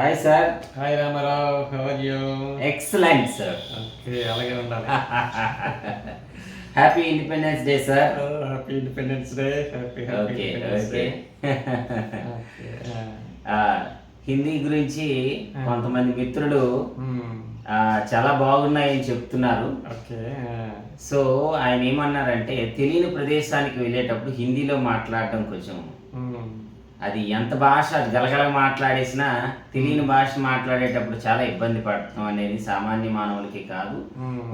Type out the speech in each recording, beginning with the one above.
Hi sir hi Ramarao how are you excellent sir okay అలాగే ఉండాలి. Happy independence day sir happy independence day happy happy okay okay Hindi గురించి Ah. కొంతమంది మిత్రులు Hmm. చాలా బాగున్నాయని చెప్తున్నారు. ఓకే సో ఆయన ఏమన్నారంటే తెలియని ప్రదేశానికి వెళ్ళేటప్పుడు హిందీలో మాట్లాడడం కొంచెం Hmm. అది ఎంత భాష గలగల మాట్లాడేసినా తెలియని భాష మాట్లాడేటప్పుడు చాలా ఇబ్బంది పడతాం అనేది సామాన్య మానవులకి కాదు.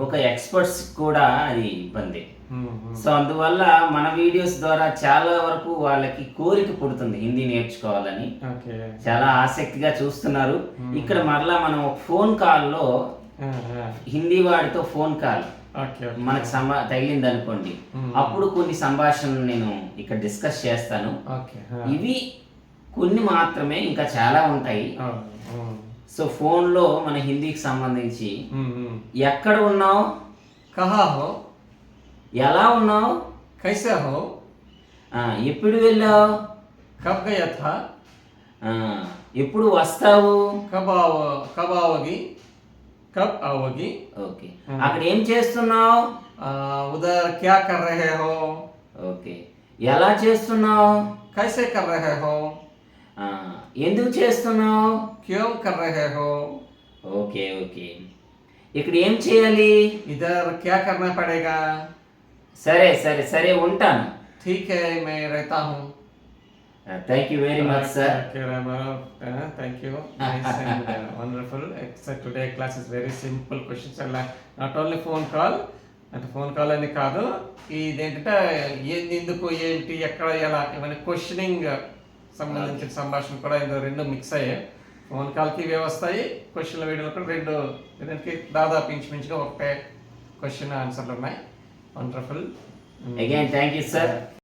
ఒక ఎక్స్పర్ట్స్ కూడా అది ఇబ్బంది. సో అందువల్ల మన వీడియోస్ ద్వారా చాలా వరకు వాళ్ళకి కోరిక పుడుతుంది హిందీ నేర్చుకోవాలని. చాలా ఆసక్తిగా చూస్తున్నారు. ఇక్కడ మరలా మనం ఒక ఫోన్ కాల్లో హిందీ వాడితో ఫోన్ కాల్. మనకు సంభా తగిలింది అనుకోండి Hmm. అప్పుడు కొన్ని సంభాషణలు నేను ఇక్కడ డిస్కస్ చేస్తాను. ఇవి కొన్ని మాత్రమే ఇంకా చాలా ఉంటాయి. Oh, సో ఫోన్లో మన హిందీకి సంబంధించి Hmm. ఎక్కడ ఉన్నావు? కహా హో? ఎలా ఉన్నావు? కైసే హో? ఆ, ఎప్పుడు వెళ్ళావు? కబ్ గయా ఎప్పుడు వస్తావు? కబ్ ఆవ కబ్ ఆవగి కబ్ ఆవగి ఓకే అక్కడ ఏం చేస్తున్నావు आ, उधर क्या कर रहे हो ఓకే ఎలా చేస్తున్నావు कैसे कर रहे हो ఆ, ఎందుకు చేస్తున్నావు क्यों कर रहे हो ఓకే ఓకే ఇక్కడ ఏం చేయాలి इधर क्या करना पड़ेगा సరే సరే సరే ఉంటాను ठीक है मैं रहता हूँ thank you very much sir Okay, Ramaram. Uh, thank you. Nice and uh, wonderful. So today class is very simple questions and like not only phone call అంటే ఫోన్ కాల్ అని కాదు. ఇదేంటంటే ఏంది ఎందుకు ఏంటి ఎక్కడ ఎలా ఇవన్నీ క్వశ్చనింగ్ సంబంధించిన సంభాషణ కూడా ఇందులో రెండు మిక్స్ అయ్యాయి. ఫోన్ కాల్కి ఇవే వస్తాయి. క్వశ్చన్ల వీడియోలు కూడా రెండు దీనికి దాదాపు ఇంచుమించుగా ఒకటే క్వశ్చన్ ఆన్సర్లు ఉన్నాయి. Wonderful again thank you sir